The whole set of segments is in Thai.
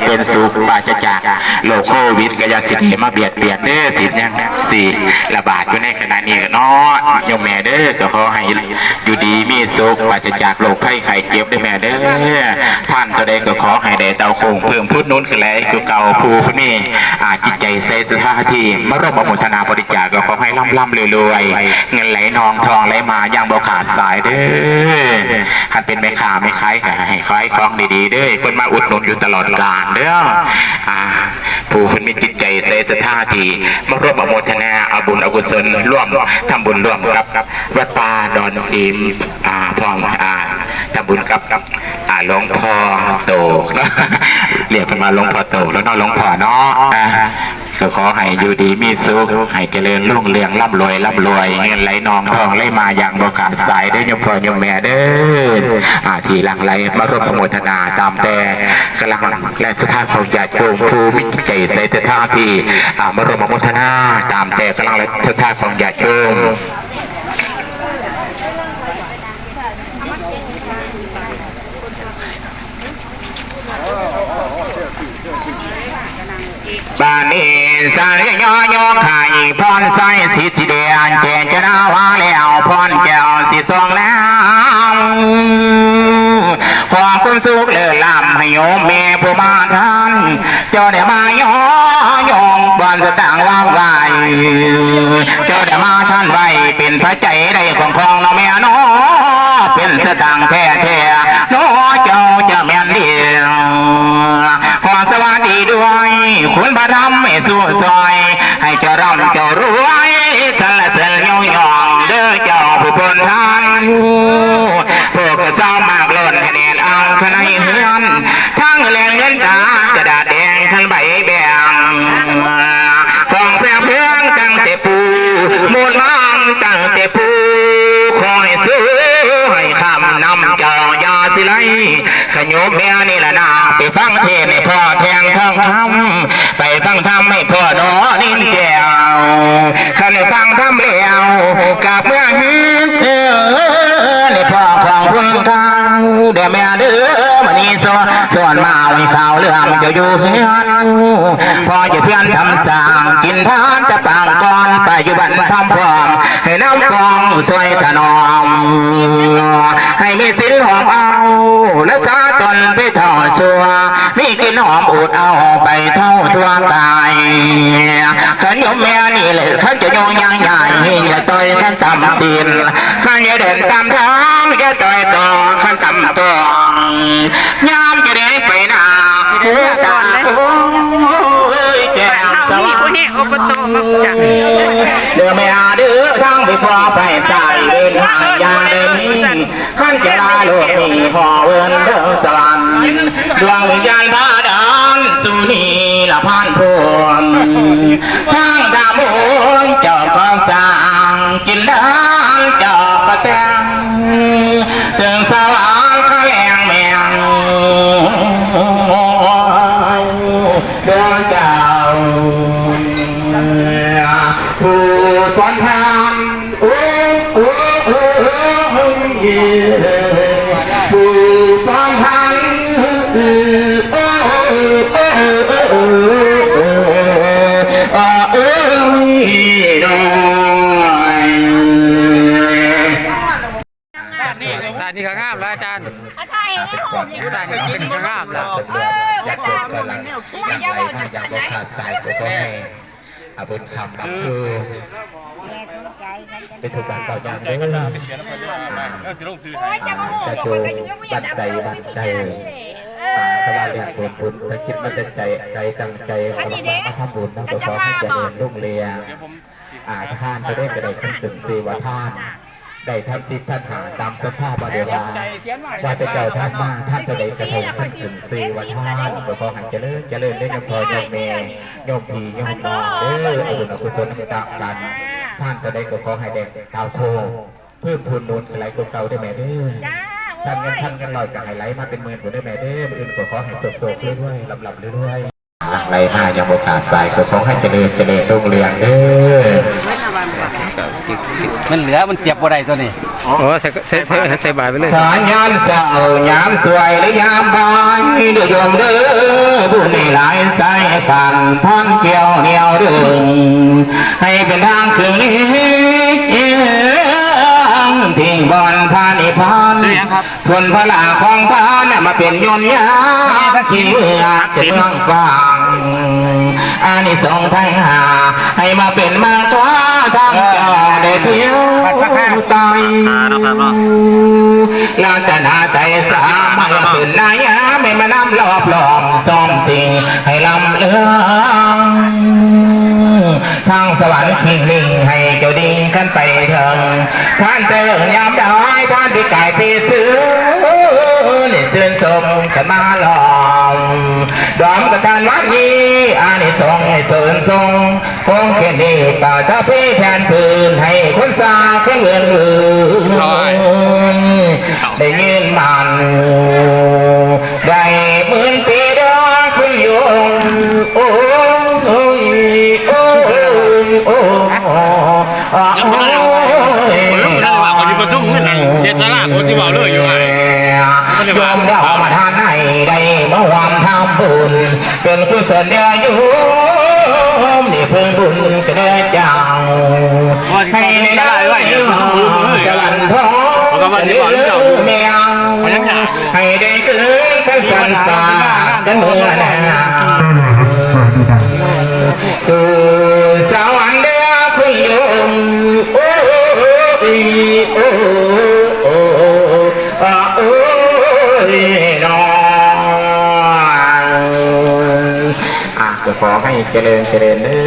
here. เป็นสุขปราศจากโรคโควิดกยาสิทธิ์มาเบียดเบียนเด้อสิทธิ์ยังสี่ระบาดอยู่ในขณะนี้เนาะยมแม่เด้อก็ขอให้อยู่ดีมีสุขปราศจากโรคภัยไข้เจ็บเด้แม่เด้อท่านตัวใดก็ขอให้ได้เตาคงเพิ่มพุทธนู้นขึ้นแล้วคือเก่าผู้ผู้นี้อาจิตใจใส่สถาทีมาร่วมอนุทนาบริจาคก็ขอให้ร่ำร่ำรวยๆเงินไหลนองทองไหลมาอย่างบ่ขาดสายเด้อหันเป็นแม่ค้าไม่ขายก็ให้ขายของดีๆเด้อเพิ่นมาอุดหนุนอยู่ตลอดกาลเด้ออ่าผู้คนมีจิตใจใส่สถาที่มาร่วมอโมทนาเอาบุญอกุศลร่วมทำบุญร่วมกับวัดป่าดอนซีมอ่าพร้อมอ่าทำบุญกับอ่าหลวงพ่อโตเรียกกันมาหลวงพ่อโตแล้วเนาะหลวงพ่อเนาะ ก็ขอให้อยู่ดีมีสุขให้เจริญรุ่งเรืองร่ำรวยร่ำรวยเงินไหลนองทองไหลมาอย่างบ่ขาดสายได้ยมพ่อยมแม่เด้ออ่าทีหลังไหลมาร่วมโมทนาตามแต่กำลังและสภาพของญาติโยมผู้มิจใจใส่ท่าที่มาร่วมโมทนาตามแต่กำลังและสภาพของญาติโยม บ้านนี้สารยอยขายพรใสสิทธิเดียนเจนจะนาวาแล้วพรแก้วสิทรงแล้วขอคุณสุขเลิศลำให้โยมเมผู้มาท่านเจ้าได้มายอยองบอนสตางว่างไวเจ้าได้มาท่านไว้เป็นพระใจได้ของของน้องแม่น้อเป็นสตางแท้แท้ๆน้อเจ้าจะแม่นเดียวขอสวัสดีด้วย คุณพระธรรมไม่สู้ซอย ให้เจ้าร่ำเจ้ารวยสรรเสริญยงยองเด้อเจ้าผู้พลท่านพวกก็เศร้ามากล้นคะแนนเอาภายในเฮือนทั้งแรงเงินตากระดาษแดงทั้งใบแบงฟองแพร่เพื่องตั้งแต่ปูมูลมังตั้งแต่ปูคอยซื้อให้คำนำเจ้ายาสิไลขยมแม่นี่ เทศน์ให้พ่อแทงทองคำไปฟังธรรมให้พ่อหนอนิ่นแก้วขันให้ฟังธรรมแล้วกับเมื่อฮือนี่พ่อของคุณทางเดี๋ยวแม่เด้อมันนี่สอนสอนมา จะอยู่เฮือนพอจะเพื่อนทำสร้างกินทานจะปางก่อนไปอยู่บ้านพร้อมพร้อมให้น้ำฟองสวยถนอม ให้มีสินหอมเอาและสาตนไปทอดชัวมีกินหอมอุดเอาไปเท่าตัวตายขันยมแม่นี่เลยขันจะโยงยางใหญ่อย่าต่อยขันตำตีนขันอย่าเดินตามทางอย่าต่อยต่อขันตำตัวยามจะได้ไปหนา หูตาโอ้แก้มสเอานี่ว่างผู้แห่อบตมาจักเดือไม่อาเดือทางไปฟ้อไปสายเดินทางยาเดินขั้นจะลาโลกนี้หอเวินเดินสวรรค์ดวงวิญญาณพาดานสุนีละพานพวน บุญคำนำคือเป็นทุกการต่อจากเด้อโอ้ยจะมาโหจะบอกโจมันก็อยู่ยังไม่อยาบักนใดบันใดตาสบายเรียนผลผลถ้าคิดมันจะใจใจตั้งใจขอรับมาทำบุญนะขอให้เจริญรุ่งเรืองอาทานจะได้กระไดขึ้นถึงสีวท่าน ได้ท่านสิทธิ์ท่านหาตามสภาพบาเดียวาว่าจะเจ้าท่านมาท่านจะได้กระทงขึ้นถึงสีวท่านก็ขอให้เจริญเจริญได้ยมพอยมเมยยมพียมนองเด้ออบุญอกุศลตามกัน ท่านจะได้ก็ขอให้เด็กดาวโคเพิ่มพูนนูนไหลกว่าเก่าได้ไหมเด้อจ้าท่านเงินท่านเงินลอยกับไฮไลท์มาเป็นหมื่นผมได้ไหมเด้ออื่นก็ขอให้โศกๆเรื่อยๆลำๆเรื่อยๆหลังไหลมายังโอกาสสายก็ขอให้เจริญเจริญรุ่งเรืองเด้อ มันเหลือมันเสียบบ่ได้ตัวนี้โอ้ใส่ใส่ใส่ใส่บาทไปเลยขานยามเศร้ายามสวยหรือยามบายเดือดยมเด้อบุญในหลายสายฝันท่อนเกี่ยวเหนียวดึงให้เป็นทางคืนนี้ทิ้งบอลพานิพานทวนพลาของพานน่มาเป็นยนยาที่เมือจะเมืองฟัง อานิสงส์ทั้งหา ให้มาเป็นมาตราทางเจ้าได้เที่ยวตายลาตนาใจสามาเป็นนายาไม่มานำรอบหลอมซ่อมสิ่งให้ลำเลืองทางสวรรค์คิงลิงให้เจ้าดิ่งขึ้นไปเถิงท่านเตือนยามดอยท่านที่กายปีซื้อนี่เสื่นสมขึ้นมาหลอม ดอมกับท่านวัดนี้อานิสงส์เสื่นทรงคงเขียนดีป่าถ้าพี่แทนพื้นให้คนสาแค่เงินมือได้ยืนมันได้หมื่นปีดอคุณโยมโอ้โอ้ยโอ้ยโอ้ยยังบ่ได้เอาผมรู้นั่นว่าคนที่ประทุมเงินเฮ็ดตลาคนที่เว้าเลยอยู่ไงโยมเดามาทานให้ได้ เมื่อวานทำบุญ เป็นกุศลเดียอยู่นี่เพิ่งบุญจะได้จังให้ได้ไว้สวรรค์ท้องเมียงให้ได้เกิดข้าสันตากันเมื่อนาสู่สวรรค์เดียคุณโยม ขอให้เจริญเจริญเดิ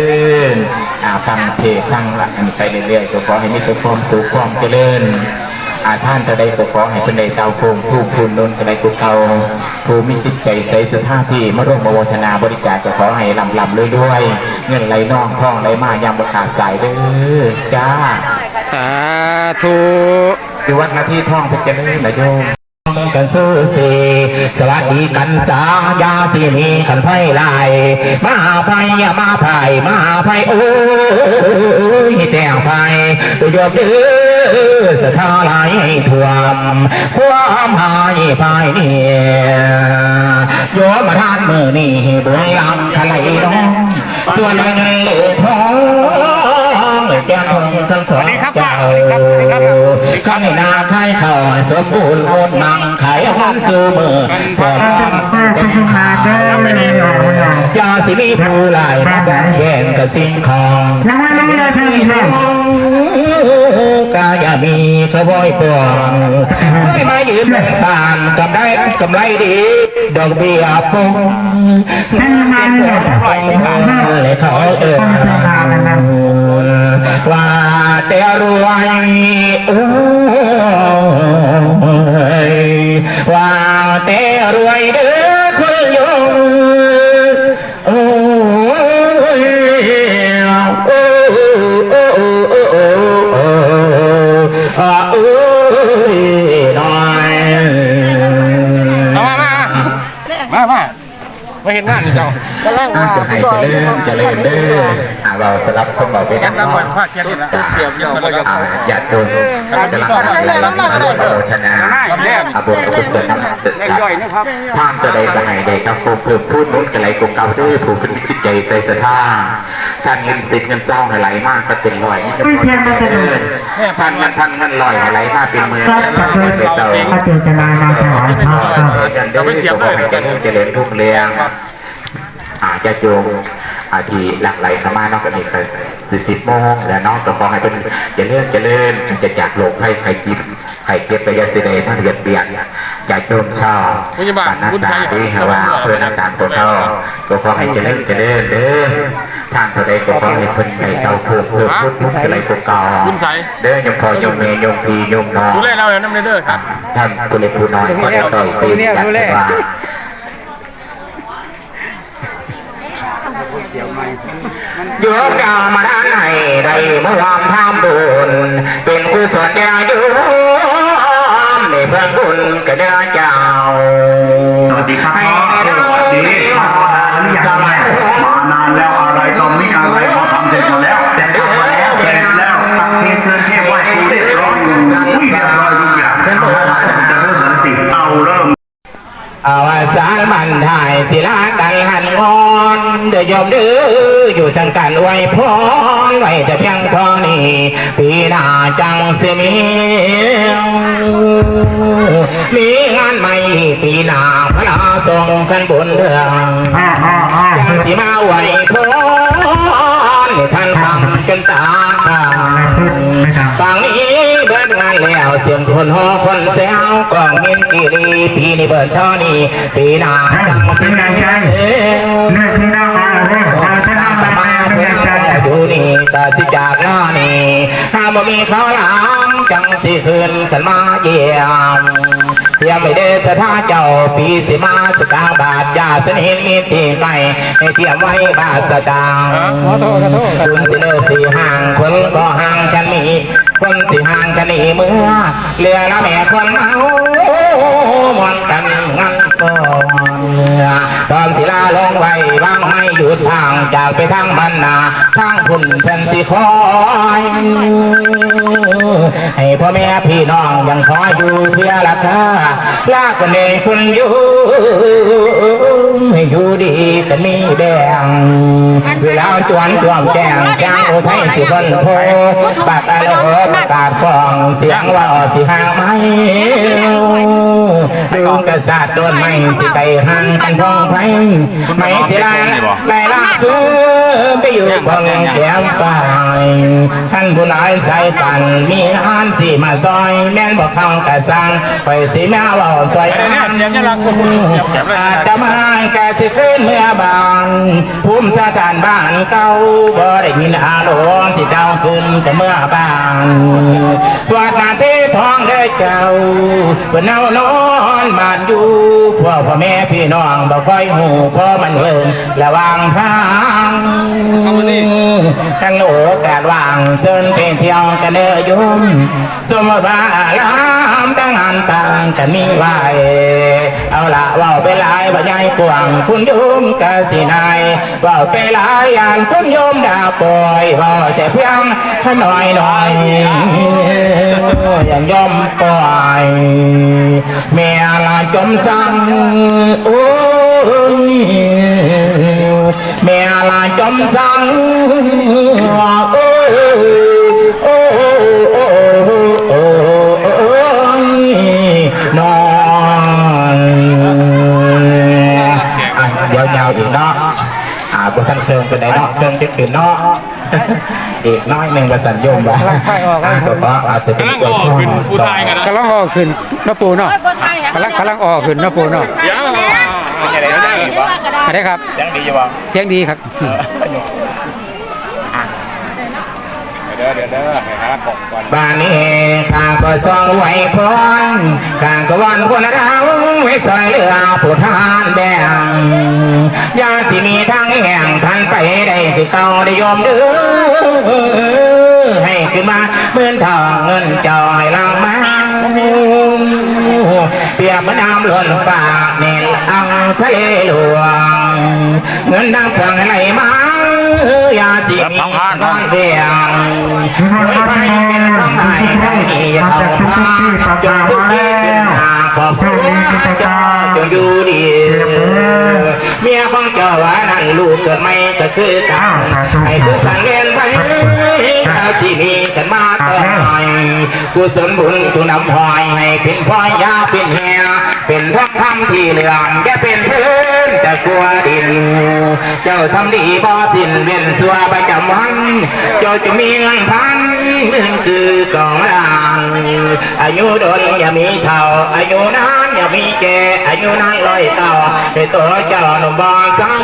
นอ่าฟังเทศน์ฟังหลักกันไปเรื่อยๆก็ขอให้มีแต่ความสุขความเจริญอาท่านจะได้ก็ขอให้เป็นในเตาโคงผู้คุณนนท์กระไดกุเก่าผู้มีจิตใจใสสุท่าที่มาร่วมบวชนาบริจาคก็ขอให้ลำลำเลยด้วยๆเงินไหลน่องท่องไหลมายามประขาดสายเด้อจ้าสาธุที่วัดนาที่ท่องเพชรเจริญนะโยม กันสู้สีสวัสดีกันสายาสีนีกันไพ่ลายมาไพ่มาไพ่มาไพ่โอ้ยแต่งไพ่ตัวยมเด้อสถาลายท่วมความหายไพ่เนี่ยโยมทานมือนี่บุญลำทะเลน้องส่วนเงินเหลืองแก้ทองทั้งสอง เจ้าข้างหน้าใครเข้าสมบูรณ์คนมังไขมันสู่มือสอนเป็นมาเดิมยาสิมีผู้หลายมาแบ่งแย่งกับสิ่งของกายามีขบอยปวงไม่มายืมแบ่งตามกำไรกำไรดีดอกเบี้ยปงนั่นมันเลยเขาเออ รวยโอ้ยว่าแต่รวยเด้อคุณโยมโอ้ยโอ้โอ้โอ้โอ้โอ้โอ้น้อยเอามามามามาเห็นงานนี่เจ้ากำลังอ่ามาจะให้ซอยเจริญเจริญเด้อ เราสลับคนบอกไปยักันนรางเนาะวัลภาคเกียรตินะเสียบยาวไปกับอ่าญาติโยมจะรับการอะไรมาร่วมโมทนาอาบุญกุศลนำจิตเล็กย่อยนะครับท่านจะได้กระไหนได้ครับผมเพิ่มพูดนู้นกระไรกูเก่าด้วยผู้เป็นจิตใจใส่ศรัทธาท่านเงินสิทธิ์เงินเศร้าไหลมากก็เป็นร้อยนี่จะพอจะได้เดินท่านเงินพันเงินลอยไหลมากเป็นหมื่นเป็นเศร้าพระเจตนามาถวายพระก็กันได้ตัวให้เจริญเจริญรุ่งเรืองอาจะโยม อาทีหลั่งไหลเข้ามาเนอกจากนี้คือสี่สิบโมงแล้วเน้องก็ขอให้เป็นเจริญเจริญจะจากโลกให้ใครกินใครเก็บไปยาสิเดย์มันเบียดเบียนอย่าโจมชอบปานนัตตาดีฮะว่าเพื่อนักการคนเขาก็ขอให้เจริญเจริญเด้อท่านเท่าใดก็ขอให้เพิ่นในเก่าเพิ่มเพิ่มพุทธพุทธอะไรก็เก่าเด้อยมพอยมเมยมพียมน้องดูแลเราแล้วน้ำเด้อครับท่านผู้เล็กผู้น้อยก็ได้ต่อยตีอยากจะว่า โยมดามาด้านไหนได้เมื่อวานทำบุญเป็นกุศลเดียวโยมในเพื่อนบุญก็เด้อเจ้าสวัสดีครับให้พ่อได้สวัสดีได้พ่อหรือยังแม่มานานแล้วอะไรตอนนี้อะไรพอทำเสร็จหมดแล้วแต่ทำมาแล้วเสร็จแล้วตักเทศเชิญเทพไหว้ครูเรียบร้อยอยู่อุ้ยเรียบร้อยทุกอย่างเอาละจะเริ่มสันติเอาเริ่มอวสานบันทายศิลากันหันงอนเดือยอมเดื้ออยู่ทางการไว้พรไว้แต่เพียงเท่านี้ปีหน้าจังเสียมีมีงานใหม่ปีหน้าพระทรงขันบุญเรืองอ้าวอ้าวอ้าวจังสิมาไหวพรให้ท่านทำจนตาขาดฟังนี้เบิ ดงานแล้วเสียงคนหอคนแซวกองเงินกีรีปีนี้เบิดเท่านี้ปีหน้าจังสิมาเเลือกที่นั่งมาเลยเอาที่นั่งสมามาเลเพื่ยอใจดูนี่ตาสิจากล้อนี่ถ้าบ่มีเขาหลังจังสิคืนสันมาเยี่ยมเทียมไม่ได้สถาเจ้าปีสิมาสกาบาทยาสนิทมีที่ไกลให้เทียมไว้บาทสตางคุณสิเลอสีห่างคนก็ห่างกันมี คนสิห่างกันนี่เมื่อเรือละแม่คนเอามอนกันงั้นก่อนเตอนศิลาลงไว้วางให้หยุดทางจากไปทางบรรณาทางคุณเพิ่นสิคอยให้พ่อแม่พี่น้องยังขออยู่เพื่อราคาลาคนเองคุณอยู่ให้อยู่ดีกันมีแดงเวลาจวนจวมแจ้งจ้างอุทัยสิบนโพปากอาโลกาศฟองเสียงว่าสิหาไมลืมกษัตริย์โดนไม่สิไปหันกันพองไพไม่สิไรไล่ลาคือไปอยู่กองแก้มไปท่านผู้นายใส่กันมีหานสิมาซอยแม่นบอกเขากระสังไปสิแม่ว่าซอยเนี่ยเสียงจะรักคนอาจจะมาแกสิขึ้นเมื่อบานภูมิสถานบ้านเก่าบ่ได้ยินอารมณ์สิเจ้าขึ้นจะเมื่อบานวัดนาเททองได้เจ้าเพิ่นเอานอนบานอยู่พวกพ่อแม่พี่น้องบ่ค่อยหูเพราะมันเวิงระวังทางทั้งโลกาสว่างเชิญไปเที่ยวกันเด้อโยมสมว่าลามตั้งงานต่างกันมีไว้เอาละว่าไปหลายว่าใหญ่กว้างคุณโยมกะสินายว่าไปหลายอย่างคุณโยมดาปล่อยว่าแต่เพียงแค่น้อยหน่อยอย่างยอมปล่อยเมียละจมสั่งโอ้ยเมียละจมสั่งโอ้ยโอ้ยโอ้ยโอ้ยโอ้ยนอนอะเดี๋ยาวๆอีกเนาะอ่าบุท่านเชิงเป็นไหนเนาะเชิงจะขึ้นเนาะอีกน้อยหนึ่งประสันโยมบ้าอ่าก็เพราะอาจจะเป็นกำลังออกขึ้นผู้ชายกันนะ กำลังออกขึ้นน้าปูเนาะกำลังกำลังออกขึ้นน้าปูเนาะเดี๋ยวอะไรได้อยู่วะอะไรครับยังดีอยู่วะเสียงดีครับ เดี๋ยวเดี๋ยวเดี๋ยวให้หาของก่อน บ้านนี้ข้าก็ส่องไหวพรข้าก็วันคนเราไว้ซอยเหลือผู้ทานแบ่งยาสิมีทางแห่งทางไปได้ คือเก่าได้ยอมเด้อให้ขึ้นมาเหมือนทองเงินจอยลังมาเปียบเหมือนน้ำล้นฟ้าเนนอังทะเลหลวงเงินดังเพียงไหลมายาสิมีน้อนเบียงโดยไม่เป็นของไหนทั้งนี้เขาพาจงทุกที่เป็นหาขอบคุณเจ้าจงอยู่ดีเมียของเจ้าไว่านั่น ลูกเกิดไม่ก็คือกันให้สุสันเรียนไปอาสิมีกันมาต่อยกุศลบุญจุนำพลอยให้เป็นพลอยยาเป็นแหเป็นทองคำที่เหลืองอย่าเป็นพื้ นแต่กลัวดิน เจ้าทำดีบ่สิ้นเว้นสัวประจำวัน เจ้าจะมีเงินพันหมื่นคือกองลางอายุโดนอย่ามีเท่า อายุนานอย่ามีแก่อายุนานร้อยเต่าให้ตัวเจ้าหนุ่มบอสัง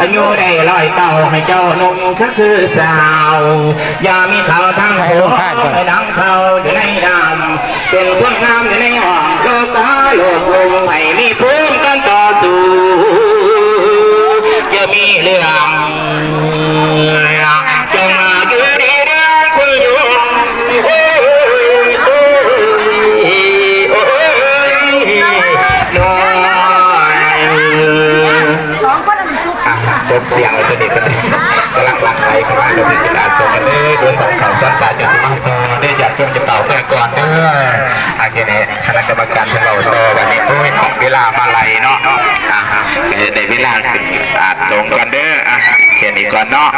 อายุได้ร้อยเต่าให้เจ้าหนุ่มก็คือสาว อย่ามีเขาทั้งหัวให้ดังเขาอยู่ในดำเป็นพวกงามอยู่ในห้องโลกตาโลกลงให้มีภูมิกันต่อ สูจะมีเรื่องจงมาอยู่ดีเดียวคุณอยู่โอ้ยโอ้ยโอ้ยน้อยจบเสียงเลยตัวเด็กกันกำลังหลังไหลเข้ามาก็สิเป็นอาสกันเลยยโดยสังเขาตั้งแต่จะสมัคร ก่อนเด้ออาเกเนคณะกรรมการของเป่าต่อวันนี้โอ้ยเวลามาไล่เนาะอะในเวลาขึ้นอาจสงกันเด้ออะแค่นี้ก่อนเนาะ